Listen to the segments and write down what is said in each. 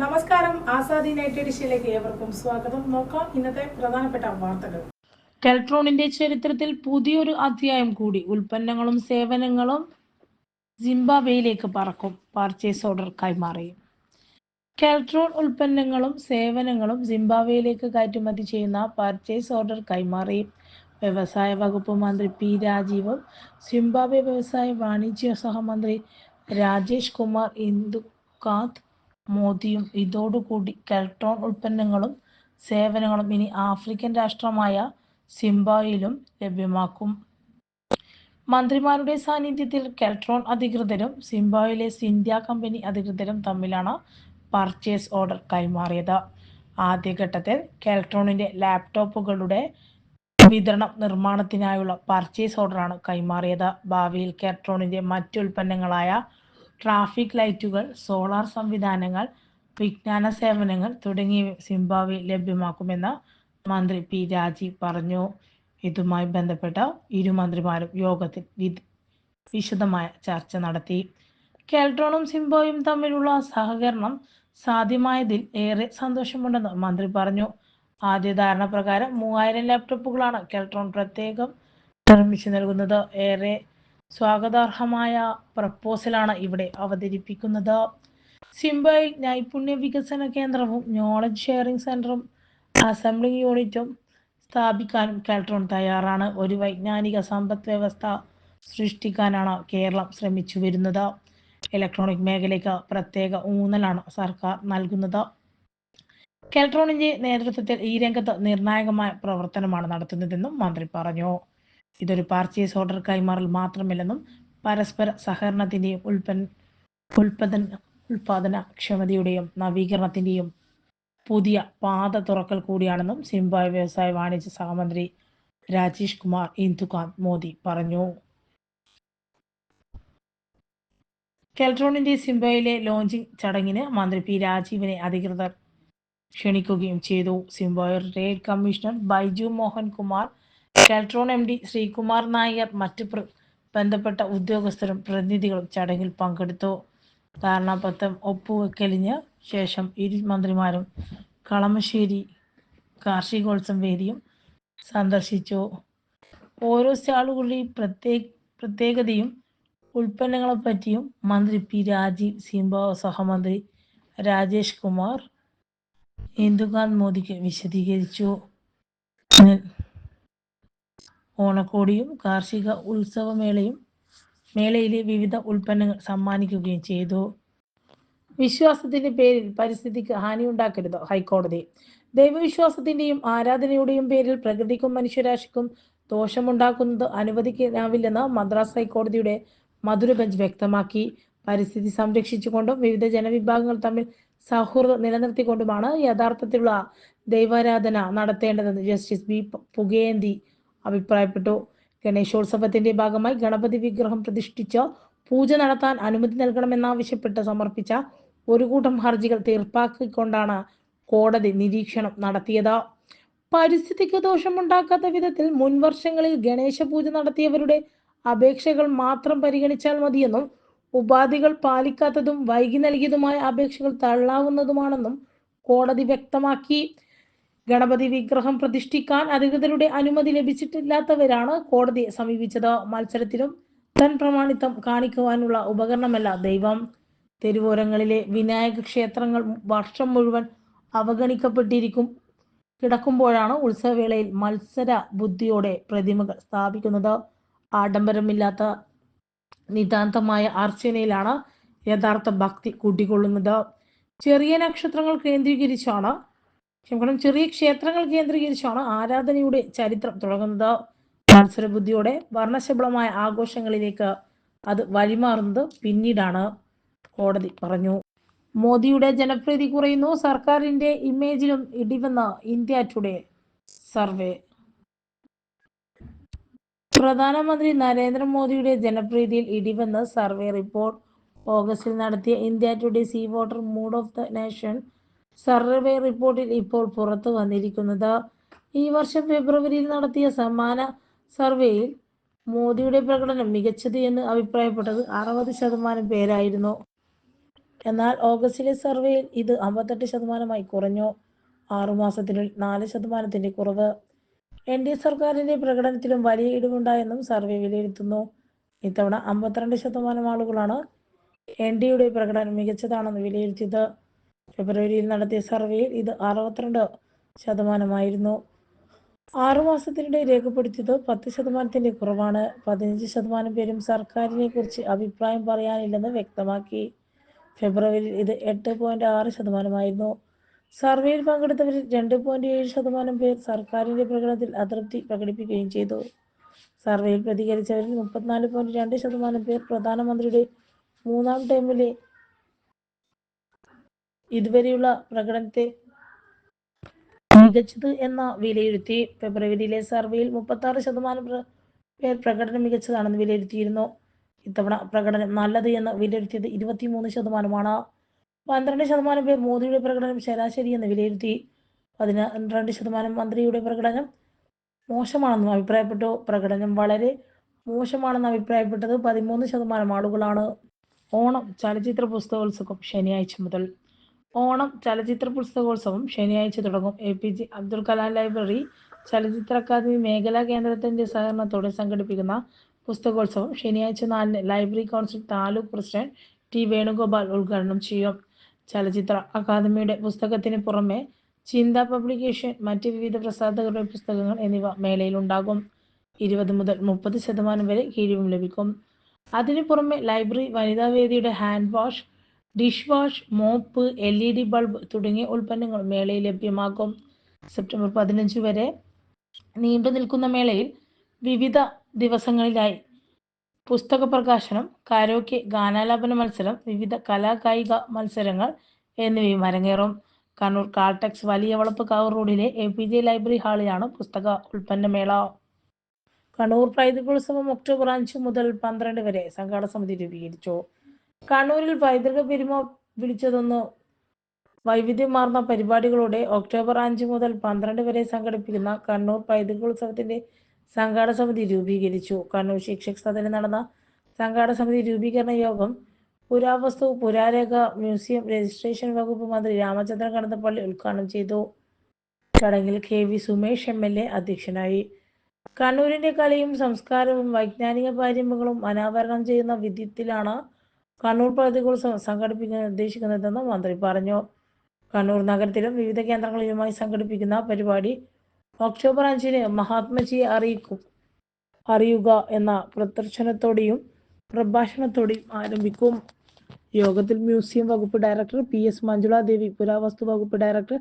നമസ്കാരം. ആസാദി നൈറ്റ് എഡിഷനിലേക്ക് ഏവർക്കും സ്വാഗതം. നോക്കാം ഇന്നത്തെ പ്രധാനപ്പെട്ട വാർത്തകൾ. കെൽട്രോണിന്റെ ചരിത്രത്തിൽ പുതിയൊരു അധ്യായം കൂടി. ഉൽപ്പന്നങ്ങളും സേവനങ്ങളും സിംബാബ്വേയിലേക്ക് പറക്കും. പർച്ചേസ് ഓർഡർ കൈമാറി കെൽട്രോൺ ഉൽപ്പന്നങ്ങളും സേവനങ്ങളും സിംബാബ്വേയിലേക്ക് കയറ്റുമതി ചെയ്യുന്ന പർച്ചേസ് ഓർഡർ കൈമാറി വ്യവസായ വകുപ്പ് മന്ത്രി പി രാജീവും സിംബാബ്വെ വ്യവസായ വാണിജ്യ സഹമന്ത്രി രാജേഷ് കുമാർ ഇന്ദുകാന്ത് മോദിയും ഇതോടുകൂടി കെൽട്രോൺ ഉൽപ്പന്നങ്ങളും സേവനങ്ങളും ഇനി ആഫ്രിക്കൻ രാഷ്ട്രമായ സിംബായിലും ലഭ്യമാക്കും. മന്ത്രിമാരുടെ സാന്നിധ്യത്തിൽ കെൽട്രോൺ അധികൃതരും സിംബായിലെ സിന്ധ്യ കമ്പനി അധികൃതരും തമ്മിലാണ് പർച്ചേസ് ഓർഡർ കൈമാറിയത്. ആദ്യഘട്ടത്തിൽ കെൽട്രോണിന്റെ ലാപ്ടോപ്പുകളുടെ വിതരണം നിർമ്മാണത്തിനായുള്ള പർച്ചേസ് ഓർഡറാണ് കൈമാറിയത്. ഭാവിയിൽ കെൽട്രോണിന്റെ മറ്റു ഉൽപ്പന്നങ്ങളായ ട്രാഫിക് ലൈറ്റുകൾ സോളാർ സംവിധാനങ്ങൾ വിജ്ഞാന സേവനങ്ങൾ തുടങ്ങി സിംബാബ്വെ ലഭ്യമാക്കുമെന്ന് മന്ത്രി പി രാജീവ് പറഞ്ഞു. ഇതുമായി ബന്ധപ്പെട്ട ഇരു മന്ത്രിമാരും യോഗത്തിൽ വിശദമായ ചർച്ച നടത്തി. കെൽട്രോണും സിംബോയും തമ്മിലുള്ള സഹകരണം സാധ്യമായതിൽ ഏറെ സന്തോഷമുണ്ടെന്ന് മന്ത്രി പറഞ്ഞു. ആദ്യ ധാരണ പ്രകാരം മൂവായിരം ലാപ്ടോപ്പുകളാണ് കെൽട്രോൺ പ്രത്യേകം നിർമ്മിച്ചു നൽകുന്നത്. ഏറെ സ്വാഗതാർഹമായ പ്രപ്പോസലാണ് ഇവിടെ അവതരിപ്പിക്കുന്നത്. സിംബയിൽ നൈപുണ്യ വികസന കേന്ദ്രവും നോളജ് ഷെയറിംഗ് സെന്ററും അസംബ്ലിംഗ് യൂണിറ്റും സ്ഥാപിക്കാനും കാൽട്രോൺ തയ്യാറാണ്. ഒരു വൈജ്ഞാനിക സമ്പദ് വ്യവസ്ഥ സൃഷ്ടിക്കാനാണ് കേരളം ശ്രമിച്ചു വരുന്നത്. ഇലക്ട്രോണിക് മേഖലയ്ക്ക് പ്രത്യേക ഊന്നലാണ് സർക്കാർ നൽകുന്നത്. കെൽട്രോണിന്റെ നേതൃത്വത്തിൽ ഈ രംഗത്ത് നിർണായകമായ പ്രവർത്തനമാണ് നടത്തുന്നതെന്നും മന്ത്രി പറഞ്ഞു. ഇതൊരു പർച്ചേസ് ഓർഡർ കൈമാറൽ മാത്രമല്ലെന്നും പരസ്പര സഹകരണത്തിന്റെയും ഉൽപ്പന്ന ഉൽപ്പദന ഉൽപാദന ക്ഷമതയുടെയും നവീകരണത്തിന്റെയും പുതിയ പാത തുറക്കൽ കൂടിയാണെന്നും സിംബായ് വ്യവസായ വാണിജ്യ സഹമന്ത്രി രാജേഷ് കുമാർ ഇന്ദുകാന്ത് മോദി പറഞ്ഞു. കെൽട്രോണിന്റെ സിംബയിലെ ലോഞ്ചിങ് ചടങ്ങിന് മന്ത്രി പി രാജീവിനെ അധികൃതർ ക്ഷണിക്കുകയും ചെയ്തു. സിംബോയ് raid commissioner Baiju Mohan Kumar Keltron M D Sreekumar Nair മറ്റ് ബന്ധപ്പെട്ട ഉദ്യോഗസ്ഥരും പ്രതിനിധികളും ചടങ്ങിൽ പങ്കെടുത്തു. ധാരണാപത്രം ഒപ്പുവെക്കലിന് ശേഷം ഇരു മന്ത്രിമാരും കളമശ്ശേരി കാർഷികോത്സവം വേദിയും സന്ദർശിച്ചു. ഓരോ സ്റ്റാളുകളുടെയും പ്രത്യേക പ്രത്യേകതയും ഉൽപ്പന്നങ്ങളെ പറ്റിയും മന്ത്രി പി രാജീവ് സിംബ സഹമന്ത്രി രാജേഷ് കുമാർ ഇന്ദുകാന്ത് മോദിക്ക് വിശദീകരിച്ചു. ഓണക്കോടിയും കാർഷിക ഉത്സവമേളയും മേളയിലെ വിവിധ ഉൽപ്പന്നങ്ങൾ സമ്മാനിക്കുകയും ചെയ്തു. വിശ്വാസത്തിന്റെ പേരിൽ പരിസ്ഥിതിക്ക് ഹാനിയുണ്ടാക്കരുത് ഹൈക്കോടതി. ദൈവവിശ്വാസത്തിന്റെയും ആരാധനയുടെയും പേരിൽ പ്രകൃതിക്കും മനുഷ്യരാശിക്കും ദോഷമുണ്ടാക്കുന്നത് അനുവദിക്കാനാവില്ലെന്ന് മദ്രാസ് ഹൈക്കോടതിയുടെ മധുര ബെഞ്ച് വ്യക്തമാക്കി. പരിസ്ഥിതി സംരക്ഷിച്ചുകൊണ്ടും വിവിധ ജനവിഭാഗങ്ങൾ തമ്മിൽ സൗഹൃദം നിലനിർത്തിക്കൊണ്ടുമാണ് യഥാർത്ഥത്തിലുള്ള ദൈവാരാധന നടത്തേണ്ടതെന്ന് ജസ്റ്റിസ് ബി പുകേന്തി അഭിപ്രായപ്പെട്ടു. ഗണേശോത്സവത്തിന്റെ ഭാഗമായി ഗണപതി വിഗ്രഹം പ്രതിഷ്ഠിച്ച് പൂജ നടത്താൻ അനുമതി നൽകണമെന്നാവശ്യപ്പെട്ട് സമർപ്പിച്ച ഒരു കൂട്ടം ഹർജികൾ തീർപ്പാക്കിക്കൊണ്ടാണ് കോടതി നിരീക്ഷണം നടത്തിയത്. പരിസ്ഥിതിക്ക് ദോഷമുണ്ടാക്കാത്ത വിധത്തിൽ മുൻവർഷങ്ങളിൽ ഗണേശ പൂജ നടത്തിയവരുടെ അപേക്ഷകൾ മാത്രം പരിഗണിച്ചാൽ മതിയെന്നും ഉപാധികൾ പാലിക്കാത്തതും വൈകി നൽകിയതുമായ അപേക്ഷകൾ തള്ളാവുന്നതുമാണെന്നും കോടതി വ്യക്തമാക്കി. ഗണപതി വിഗ്രഹം പ്രതിഷ്ഠിക്കാൻ അധികൃതരുടെ അനുമതി ലഭിച്ചിട്ടില്ലാത്തവരാണ് കോടതിയെ സമീപിച്ചത്. മത്സരത്തിലും തൻ പ്രമാണിത്വം കാണിക്കുവാനുള്ള ഉപകരണമല്ല ദൈവം. തെരുവോരങ്ങളിലെ വിനായക ക്ഷേത്രങ്ങൾ വർഷം മുഴുവൻ അവഗണിക്കപ്പെട്ടിരിക്കും. കിടക്കുമ്പോഴാണ് ഉത്സവവേളയിൽ മത്സര ബുദ്ധിയോടെ പ്രതിമകൾ സ്ഥാപിക്കുന്നത്. ആഡംബരമില്ലാത്ത നിതാന്തമായ അർച്ചനയിലാണ് യഥാർത്ഥ ഭക്തി കൂട്ടിക്കൊള്ളുന്നത്. ചെറിയ നക്ഷത്രങ്ങൾ കേന്ദ്രീകരിച്ചാണ് ക്ഷമിക്കണം. ചെറിയ ക്ഷേത്രങ്ങൾ കേന്ദ്രീകരിച്ചാണ് ആരാധനയുടെ ചരിത്രം തുടങ്ങുന്നത്. മത്സരബുദ്ധിയോടെ വർണശബളമായ ആഘോഷങ്ങളിലേക്ക് അത് വഴിമാറുന്നത് പിന്നീടാണ്. കോടതി പറഞ്ഞു. മോദിയുടെ ജനപ്രീതി കുറയുന്നു. സർക്കാരിന്റെ ഇമേജിലും ഇടിവെന്ന് ഇന്ത്യ ടുഡേ സർവേ. പ്രധാനമന്ത്രി നരേന്ദ്രമോദിയുടെ ജനപ്രീതിയിൽ ഇടിവെന്ന് സർവേ റിപ്പോർട്ട്. ഓഗസ്റ്റിൽ നടത്തിയ India Today C Voter mood of the nation survey റിപ്പോർട്ടിൽ ഇപ്പോൾ പുറത്തു വന്നിരിക്കുന്നത്. ഈ വർഷം ഫെബ്രുവരിയിൽ നടത്തിയ സമാന സർവേയിൽ മോദിയുടെ പ്രകടനം മികച്ചത് എന്ന് അഭിപ്രായപ്പെട്ടത് അറുപത് ശതമാനം പേരായിരുന്നു. എന്നാൽ ഓഗസ്റ്റിലെ സർവേയിൽ ഇത് അമ്പത്തെട്ട് ശതമാനമായി കുറഞ്ഞു. ആറുമാസത്തിനുള്ളിൽ നാല് ശതമാനത്തിന്റെ കുറവ്. എൻ ഡി എ സർക്കാരിന്റെ പ്രകടനത്തിലും വലിയ ഇടിവുണ്ടായെന്നും സർവേ വിലയിരുത്തുന്നു. ഇത്തവണ അമ്പത്തിരണ്ട് ശതമാനം ആളുകളാണ് എൻ ഡിയുടെ പ്രകടനം മികച്ചതാണെന്ന് വിലയിരുത്തിയത്. ഫെബ്രുവരിയിൽ നടത്തിയ സർവേയിൽ ഇത് അറുപത്തിരണ്ട് ശതമാനമായിരുന്നു. ആറുമാസത്തിനിടെ രേഖപ്പെടുത്തിയത് പത്ത് ശതമാനത്തിന്റെ കുറവാണ്. പതിനഞ്ച് ശതമാനം പേരും സർക്കാരിനെ കുറിച്ച് അഭിപ്രായം പറയാനില്ലെന്ന് വ്യക്തമാക്കി. ഫെബ്രുവരിയിൽ ഇത് എട്ട് പോയിന്റ് ആറ് ശതമാനമായിരുന്നു. സർവേയിൽ പങ്കെടുത്തവരിൽ രണ്ട് പോയിന്റ് ഏഴ് ശതമാനം പേർ സർക്കാരിന്റെ പ്രകടനത്തിൽ അതൃപ്തി പ്രകടിപ്പിക്കുകയും ചെയ്തു. സർവേയിൽ പ്രതികരിച്ചവരിൽ മുപ്പത്തിനാല് പോയിന്റ് രണ്ട് ശതമാനം പേർ പ്രധാനമന്ത്രിയുടെ മൂന്നാം ടേമിലെ ഇതുവരെയുള്ള പ്രകടനത്തെ മികച്ചത് എന്ന വിലയിരുത്തി. ഫെബ്രുവരിയിലെ സർവേയിൽ മുപ്പത്തി ആറ് ശതമാനം പേർ പ്രകടനം മികച്ചതാണെന്ന് വിലയിരുത്തിയിരുന്നു. ഇത്തവണ പ്രകടനം നല്ലത് എന്ന് വിലയിരുത്തിയത് ഇരുപത്തിമൂന്ന് ശതമാനമാണ്. പന്ത്രണ്ട് ശതമാനം പേർ മോദിയുടെ പ്രകടനം ശരാശരി എന്ന് വിലയിരുത്തി. പതിനാറ് ശതമാനം മന്ത്രിയുടെ പ്രകടനം മോശമാണെന്നും അഭിപ്രായപ്പെട്ടു. പ്രകടനം വളരെ മോശമാണെന്ന് അഭിപ്രായപ്പെട്ടത് പതിമൂന്ന് ശതമാനം ആളുകളാണ്. ഓണം ചലച്ചിത്ര പുസ്തകോത്സവം ശനിയാഴ്ച മുതൽ ഓണം ചലച്ചിത്ര പുസ്തകോത്സവം ശനിയാഴ്ച തുടങ്ങും. A P J Abdul Kalam library ചലച്ചിത്ര അക്കാദമി മേഖലാ കേന്ദ്രത്തിന്റെ സഹകരണത്തോടെ സംഘടിപ്പിക്കുന്ന പുസ്തകോത്സവം ശനിയാഴ്ച നാലിന് library council taluk president T Venugopal ഉദ്ഘാടനം ചെയ്യും. ചലച്ചിത്ര അക്കാദമിയുടെ പുസ്തകത്തിന് പുറമെ ചിന്ത പബ്ലിക്കേഷൻ മറ്റ് വിവിധ പ്രസാധകരുടെ പുസ്തകങ്ങൾ എന്നിവ മേളയിൽ ഉണ്ടാകും ഇരുപത് മുതൽ മുപ്പത് ശതമാനം വരെ കിഴിവും ലഭിക്കും. അതിനു പുറമെ ലൈബ്രറി വനിതാ വേദിയുടെ hand wash dish wash mop L E D bulb തുടങ്ങിയ ഉൽപ്പന്നങ്ങൾ മേളയിൽ ലഭ്യമാകും. സെപ്റ്റംബർ പതിനഞ്ച് വരെ നീണ്ടു നിൽക്കുന്ന മേളയിൽ വിവിധ ദിവസങ്ങളിലായി പുസ്തക പ്രകാശനം കാരോക്കെ ഗാനാലാപന മത്സരം വിവിധ കലാകായിക മത്സരങ്ങൾ എന്നിവയും അരങ്ങേറും. കണ്ണൂർ കാൾടെക്സ് വലിയ വളപ്പുകാവ് റോഡിലെ എ പി ജെ ലൈബ്രറി ഹാളിലാണ് പുസ്തക ഉൽപ്പന്നമേള കണ്ണൂർ പൈതൃകോത്സവം ഒക്ടോബർ അഞ്ച് മുതൽ പന്ത്രണ്ട് വരെ സംഘാടക സമിതി രൂപീകരിച്ചു. കണ്ണൂരിൽ പൈതൃക പെരുമ വിളിച്ചതൊന്ന് വൈവിധ്യമാർന്ന പരിപാടികളോടെ ഒക്ടോബർ അഞ്ച് മുതൽ പന്ത്രണ്ട് വരെ സംഘടിപ്പിക്കുന്ന കണ്ണൂർ പൈതൃകോത്സവത്തിന്റെ സംഘാടക സമിതി രൂപീകരിച്ചു. കണ്ണൂർ ശിക്ഷക് സദനിൽ നടന്ന സംഘാടക സമിതി രൂപീകരണ യോഗം പുരാവസ്തു പുരാരേഖ മ്യൂസിയം രജിസ്ട്രേഷൻ വകുപ്പ് മന്ത്രി രാമചന്ദ്രൻ കടന്നപ്പള്ളി ഉദ്ഘാടനം ചെയ്തു. ചടങ്ങിൽ K V Sumesh M L A അധ്യക്ഷനായി. കണ്ണൂരിന്റെ കലയും സംസ്കാരവും വൈജ്ഞാനിക പാരമ്പര്യങ്ങളും അനാവരണം ചെയ്യുന്ന വിധത്തിലാണ് കണ്ണൂർ പൈതൃകോത്സവം സംഘടിപ്പിക്കാൻ ഉദ്ദേശിക്കുന്നതെന്ന് മന്ത്രി പറഞ്ഞു. കണ്ണൂർ നഗരത്തിലും വിവിധ കേന്ദ്രങ്ങളിലുമായി സംഘടിപ്പിക്കുന്ന പരിപാടി ഒക്ടോബർ അഞ്ചിന് മഹാത്മജിയെ അറിയിക്കും. അറിയുക എന്ന പ്രദർശനത്തോടെയും പ്രഭാഷണത്തോടെയും ആരംഭിക്കും. യോഗത്തിൽ മ്യൂസിയം വകുപ്പ് director P S Manjula Devi പുരാവസ്തു വകുപ്പ് ഡയറക്ടർ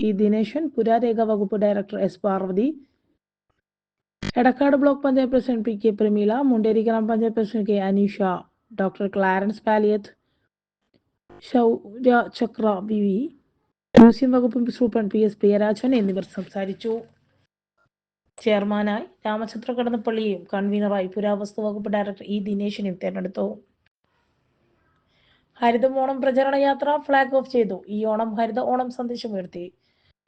ഇ ദിനേശൻ പുരാരേഖ വകുപ്പ് director S Parvathi. Edakkad block panchayat president P K Prameela Munderi ഗ്രാമപഞ്ചായത്ത് president K Aneesha. Doctor Clarence Paliyath Shaurya Chakra V V museum വകുപ്പ് സൂപ്രണ്ട് പി എസ് പ്രിയരാജൻ എന്നിവർ സംസാരിച്ചു. ചെയർമാനായി രാമചന്ദ്ര കടന്നപ്പള്ളിയും കൺവീനറായി പുരാവസ്തു വകുപ്പ് ഡയറക്ടർ ഇ ദിനേശിനെയും തെരഞ്ഞെടുത്തു. ഹരിത ഓണം പ്രചരണ യാത്ര ഫ്ലാഗ് ഓഫ് ചെയ്തു. ഈ ഓണം ഹരിത ഓണം സന്ദേശം ഉയർത്തി.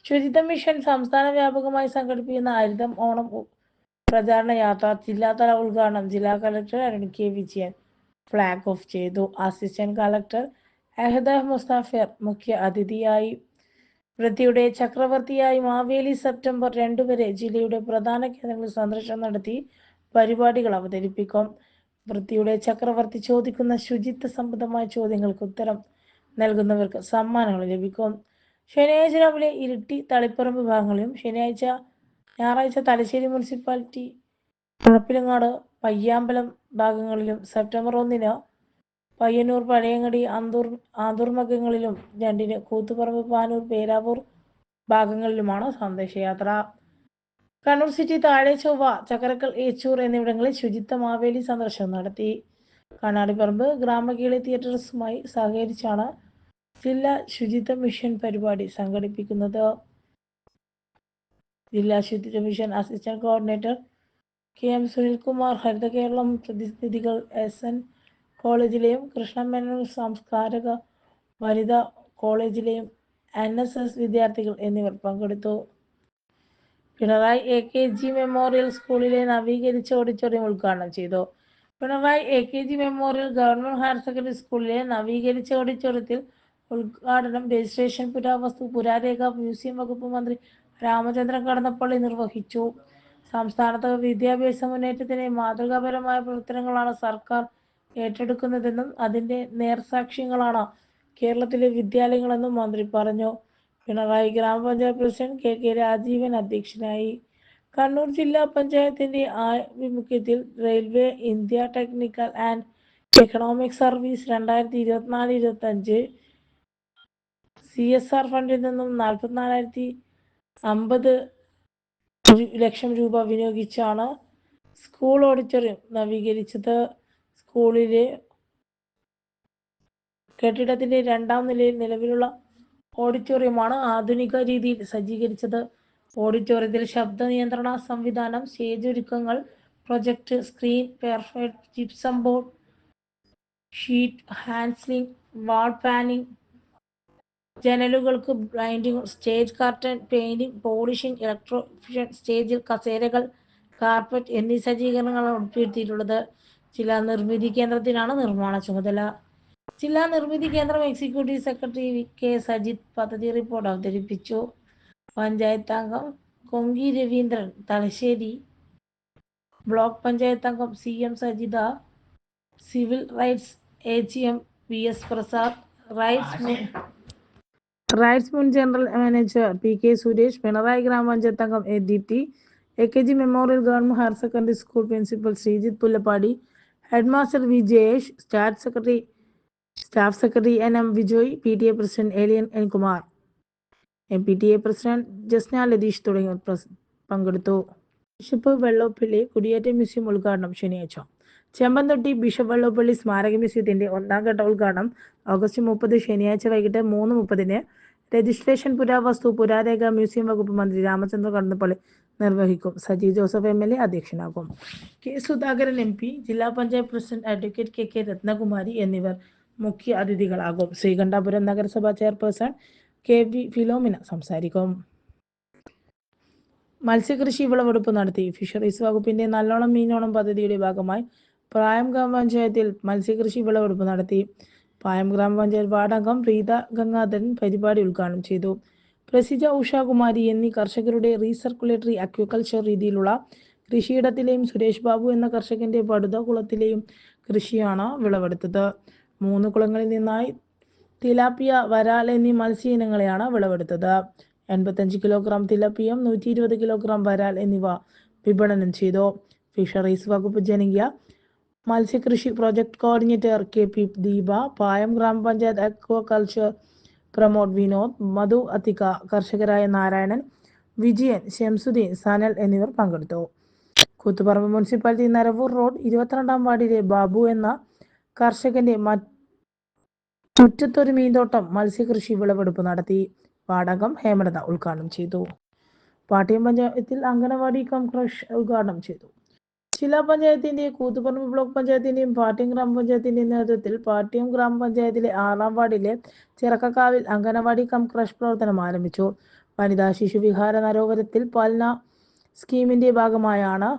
ശുചിത്വ മിഷൻ സംസ്ഥാന വ്യാപകമായി സംഘടിപ്പിക്കുന്ന ഹരിതം ഓണം പ്രചാരണ യാത്ര ജില്ലാതല ഉദ്ഘാടനം ജില്ലാ collector Arun K. Vijayan. Flag off ചെയ്തു. അസിസ്റ്റന്റ് കളക്ടർ അഹദ മുസ്താഫിർ മുഖ്യ അതിഥിയായി. വൃത്തിയുടെ ചക്രവർത്തിയായി മാവേലി സെപ്റ്റംബർ രണ്ട് വരെ ജില്ലയുടെ പ്രധാന കേന്ദ്രങ്ങളിൽ സന്ദർശനം നടത്തി പരിപാടികൾ അവതരിപ്പിക്കും. വൃത്തിയുടെ ചക്രവർത്തി ചോദിക്കുന്ന ശുചിത്വ സംബന്ധമായ ചോദ്യങ്ങൾക്ക് ഉത്തരം നൽകുന്നവർക്ക് സമ്മാനങ്ങൾ ലഭിക്കും. ശനിയാഴ്ച രാവിലെ ഇരിട്ടി തളിപ്പറമ്പ് വിഭാഗങ്ങളിലും ശനിയാഴ്ച ഞായറാഴ്ച തലശ്ശേരി മുനിസിപ്പാലിറ്റി കുഴപ്പിലങ്ങാട് പയ്യാമ്പലം ഭാഗങ്ങളിലും സെപ്റ്റംബർ ഒന്നിന് പയ്യന്നൂർ പഴയങ്ങടി ആന്തൂർ ആന്തൂർമകങ്ങളിലും രണ്ടിന് കൂത്തുപറമ്പ് പാനൂർ പേരാവൂർ ഭാഗങ്ങളിലുമാണ് സന്ദേശയാത്ര. കണ്ണൂർ സിറ്റി താഴെ ചൊവ്വ ചക്കരക്കൽ ഏച്ചൂർ എന്നിവിടങ്ങളിൽ ശുചിത്വ മാവേലി സന്ദർശനം നടത്തി. കണ്ണാടിപ്പറമ്പ് ഗ്രാമകീളി തിയേറ്റേഴ്സുമായി സഹകരിച്ചാണ് ജില്ലാ ശുചിത്വ മിഷൻ പരിപാടി സംഘടിപ്പിക്കുന്നത്. ജില്ലാ ശുചിത്വ mission assistant coordinator K M Sunilkumar Haritha Keralam പ്രതിനിധികൾ എസ് എൻ കോളേജിലെയും കൃഷ്ണമേനോൻ സാംസ്കാരിക വനിതാ കോളേജിലെയും എൻ എസ് എസ് വിദ്യാർത്ഥികൾ എന്നിവർ പങ്കെടുത്തു. Pinarayi A K G memorial സ്കൂളിലെ നവീകരിച്ച ഓഡിറ്റോറിയം ഉദ്ഘാടനം ചെയ്തു. Pinarayi A K G memorial government higher secondary സ്കൂളിലെ നവീകരിച്ച ഓഡിറ്റോറിയത്തിൽ ഉദ്ഘാടനം രജിസ്ട്രേഷൻ പുരാവസ്തു പുരാരേഖ മ്യൂസിയം വകുപ്പ് മന്ത്രി രാമചന്ദ്രൻ കടന്നപ്പള്ളി നിർവഹിച്ചു. സംസ്ഥാനത്ത് വിദ്യാഭ്യാസ മുന്നേറ്റത്തിന് മാതൃകാപരമായ പ്രവർത്തനങ്ങളാണ് സർക്കാർ ഏറ്റെടുക്കുന്നതെന്നും അതിന്റെ നേർസാക്ഷ്യങ്ങളാണ് കേരളത്തിലെ വിദ്യാലയങ്ങളെന്നും മന്ത്രി പറഞ്ഞു. പിണറായി ഗ്രാമപഞ്ചായത്ത് പ്രസിഡന്റ് കെ കെ രാജീവൻ അധ്യക്ഷനായി. കണ്ണൂർ ജില്ലാ പഞ്ചായത്തിന്റെ ആഭിമുഖ്യത്തിൽ railway India technical and economic service രണ്ടായിരത്തി ഇരുപത്തിനാല് ഇരുപത്തി അഞ്ച് സി എസ് ആർ ഫണ്ടിൽ നിന്നും നാൽപ്പത്തിനാലായിരത്തി അമ്പത് ലക്ഷം രൂപ വിനിയോഗിച്ചാണ് സ്കൂൾ ഓഡിറ്റോറിയം നവീകരിച്ചത്. സ്കൂളിലെ കെട്ടിടത്തിന്റെ രണ്ടാം നിലയിൽ നിലവിലുള്ള ഓഡിറ്റോറിയമാണ് ആധുനിക രീതിയിൽ സജ്ജീകരിച്ചത്. ഓഡിറ്റോറിയത്തിൽ ശബ്ദ നിയന്ത്രണ സംവിധാനം സ്റ്റേജ് ഒരുക്കങ്ങൾ project screen perfect gypsum board sheet ഹാൻഡ്സ്ലിംഗ് wall panning ജനലുകൾക്ക് blinding stage curtain painting polishing electrification സ്റ്റേജിൽ കസേരകൾ കാർപ്പറ്റ് എന്നീ സജ്ജീകരണങ്ങളാണ് ഉൾപ്പെടുത്തിയിട്ടുള്ളത്. ജില്ലാ നിർമ്മിതി കേന്ദ്രത്തിനാണ് നിർമ്മാണ ചുമതല. ജില്ലാ Nirmithi Kendram executive secretary V. K. Sajith പദ്ധതി റിപ്പോർട്ട് അവതരിപ്പിച്ചു. പഞ്ചായത്ത് അംഗം കൊങ്കി രവീന്ദ്രൻ തലശ്ശേരി. ബ്ലോക്ക് പഞ്ചായത്ത് അംഗം C. M. Sajitha. Civil RITES A. G. M. V. S. Prasad. RITES RITES മുൻ general manager P K Suresh Pinarayi ഗ്രാമപഞ്ചായത്ത് അംഗം A Deepthi A K G memorial government higher secondary school principal Sreejith Pullappadi head master V Jayesh staff secretary staff secretary N M Vijoy P T A president alien N Kumar. M P T A president Jasna Latheesh തുടങ്ങിയവർ പങ്കെടുത്തു. Bishop Vellopally കുടിയേറ്റ museum ഉദ്ഘാടനം ശനിയാഴ്ച. Chempanthotti bishop Vellopally സ്മാരക മ്യൂസിയത്തിന്റെ ഒന്നാം ഘട്ട ഉദ്ഘാടനം August മുപ്പത് ശനിയാഴ്ച വൈകിട്ട് മൂന്ന് മുപ്പതിന് രജിസ്ട്രേഷൻ പുരാവസ്തു പുരാരേഖ മ്യൂസിയം വകുപ്പ് മന്ത്രി രാമചന്ദ്ര കടന്നപ്പള്ളി നിർവഹിക്കും. Saji Joseph M L A അധ്യക്ഷനാകും. K Sudhakaran M P ജില്ലാ panchayat president advocate K K Rathnakumari എന്നിവർ മുഖ്യ അതിഥികളാകും. ശ്രീകണ്ഠാപുരം നഗരസഭ ചെയർപേഴ്സൺ കെ വി ഫിലോമിന സംസാരിക്കും. മത്സ്യകൃഷി വിളവെടുപ്പ് നടത്തി. ഫിഷറീസ് വകുപ്പിന്റെ നല്ലോണം മീനോണം പദ്ധതിയുടെ ഭാഗമായി പ്രായം ഗ്രാമപഞ്ചായത്തിൽ മത്സ്യകൃഷി വിളവെടുപ്പ് നടത്തി. പായം ഗ്രാമപഞ്ചായത്ത് വാർഡംഗം പ്രീത ഗംഗാധരൻ പരിപാടി ഉദ്ഘാടനം ചെയ്തു. പ്രസിജ ഉഷാകുമാരി എന്നീ കർഷകരുടെ റീസർക്കുലേറ്ററി അക്വകൾച്ചർ രീതിയിലുള്ള കൃഷിയിടത്തിലെയും സുരേഷ് ബാബു എന്ന കർഷകന്റെ പടുത കുളത്തിലെയും കൃഷിയാണ് വിളവെടുത്തത്. മൂന്ന് കുളങ്ങളിൽ നിന്നായി തിലാപ്പിയ വരാൽ എന്നീ മത്സ്യ ഇനങ്ങളെയാണ് വിളവെടുത്തത്. എൺപത്തഞ്ച് കിലോഗ്രാം തിലപ്പിയം നൂറ്റി ഇരുപത് കിലോഗ്രാം വരാൽ എന്നിവ വിപണനം ചെയ്തു. ഫിഷറീസ് വകുപ്പ് ജനകീയ മത്സ്യകൃഷി project coordinator K P Deepa Payam ഗ്രാമപഞ്ചായത്ത് അക്വാകൾച്ചർ പ്രമോട്ട് വിനോദ് മധു അതിക കർഷകരായ നാരായണൻ വിജയൻ ഷംസുദ്ദീൻ സനൽ എന്നിവർ പങ്കെടുത്തു. കൂത്തുപറമ്പ് മുനിസിപ്പാലിറ്റി നരവൂർ റോഡ് ഇരുപത്തിരണ്ടാം വാർഡിലെ ബാബു എന്ന കർഷകന്റെ ചുറ്റത്തൊരു മീൻതോട്ടം മത്സ്യകൃഷി വിളവെടുപ്പ് നടത്തി. വാടകം ഹേമലത ഉദ്ഘാടനം ചെയ്തു. പാട്ടിയം പഞ്ചായത്തിൽ അംഗനവാടി കം ക്രഷ് ഉദ്ഘാടനം ചെയ്തു. ജില്ലാ പഞ്ചായത്തിന്റെയും കൂത്തുപറമ്പ് ബ്ലോക്ക് പഞ്ചായത്തിന്റെയും പാട്ടിയം ഗ്രാമപഞ്ചായത്തിന്റെയും നേതൃത്വത്തിൽ പാട്ടിയം ഗ്രാമപഞ്ചായത്തിലെ ആറാം വാർഡിലെ ചിറക്കക്കാവിൽ അംഗനവാടി കം ക്രഷ് പ്രവർത്തനം ആരംഭിച്ചു. വനിതാ ശിശു വിഹാര നരോവരത്തിൽ പാലന സ്കീമിന്റെ ഭാഗമായാണ്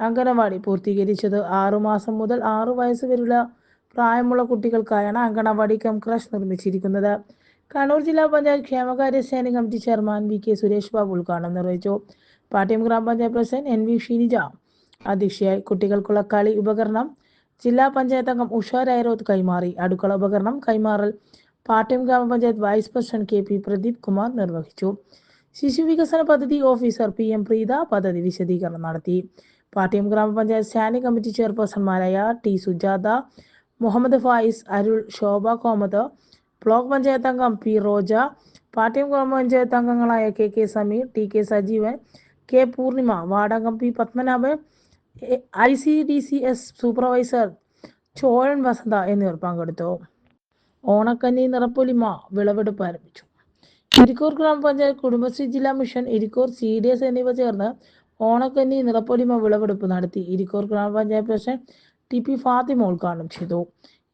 അംഗനവാടി പൂർത്തീകരിച്ചത്. ആറുമാസം മുതൽ ആറു വയസ്സ് വരെയുള്ള പ്രായമുള്ള കുട്ടികൾക്കായാണ് അംഗനവാടി കം ക്രഷ് നിർമ്മിച്ചിരിക്കുന്നത്. കണ്ണൂർ ജില്ലാ പഞ്ചായത്ത് ക്ഷേമകാര്യ സേന committee chairman V K Suresh Babu ഉദ്ഘാടനം നിർവഹിച്ചു. പാട്ടിയം ഗ്രാമപഞ്ചായത്ത് പ്രസിഡന്റ് എൻ വി ഷീനിജ അധ്യക്ഷയായി കുട്ടികൾക്കുള്ള കളി ഉപകരണം ജില്ലാ പഞ്ചായത്ത് അംഗം ഉഷ രൈറോത്ത് കൈമാറി. അടുക്കള ഉപകരണം കൈമാറൽ പാട്യം ഗ്രാമപഞ്ചായത്ത് vice president K P Pradeep Kumar നിർവഹിച്ചു. ശിശു വികസന പദ്ധതി ഓഫീസർ പി എം പ്രീത പദ്ധതി വിശദീകരണം നടത്തി. പാട്യം ഗ്രാമപഞ്ചായത്ത് standing committee ചെയർപേഴ്സൺമാരായ T Sujatha Muhammad Fayis അരുൾ ശോഭ കോമത് ബ്ലോക്ക് പഞ്ചായത്ത് അംഗം പി റോജ പാട്യം ഗ്രാമപഞ്ചായത്ത് അംഗങ്ങളായ K K Sameer T K Sajeevan K Purnima വാർഡംഗം P Padmanabhan I C D C S supervisor Chozhan വസന്ത എന്നിവർ പങ്കെടുത്തു. ഓണക്കന്നി നിറപ്പൊലിമ വിളവെടുപ്പ് ആരംഭിച്ചു. ഇരിക്കൂർ ഗ്രാമപഞ്ചായത്ത് കുടുംബശ്രീ ജില്ലാ mission Irikkur C D S എന്നിവ ചേർന്ന് ഓണക്കന്നി നിറപ്പൊലിമ വിളവെടുപ്പ് നടത്തി. ഇരിക്കൂർ ഗ്രാമപഞ്ചായത്ത് പ്രസിഡന്റ് ടി പി ഫാത്തിമ ഉദ്ഘാടനം ചെയ്തു.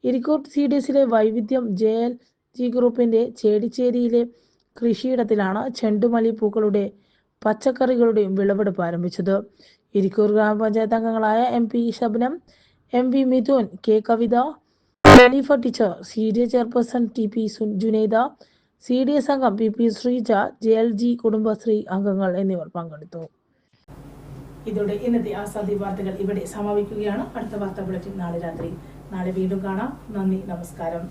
ഇരിക്കൂർ സി ഡി എസിലെ വൈവിധ്യം ജെ എൽ ജി ഗ്രൂപ്പിന്റെ ചേടിച്ചേരിയിലെ കൃഷിയിടത്തിലാണ് ചെണ്ടുമല്ലി പൂക്കളുടെ പച്ചക്കറികളുടെയും വിളവെടുപ്പ് ആരംഭിച്ചത്. ഇരിക്കൂർ ഗ്രാമപഞ്ചായത്ത് അംഗങ്ങളായ M P Shabnam M V Mithun K Kavitha Khaleefa teacher C D A chairperson T P Junaida C D S അംഗം P P Sreeja J L G Kudumbashree അംഗങ്ങൾ എന്നിവർ പങ്കെടുത്തു. ഇതോടെ ഇന്നത്തെ ആസാദി വാർത്തകൾ ഇവിടെ സമാപിക്കുകയാണ്. അടുത്ത വാർത്താ ബുള്ളറ്റിൻ നാളെ രാത്രി. നാളെ വീണ്ടും കാണാം. നന്ദി നമസ്കാരം.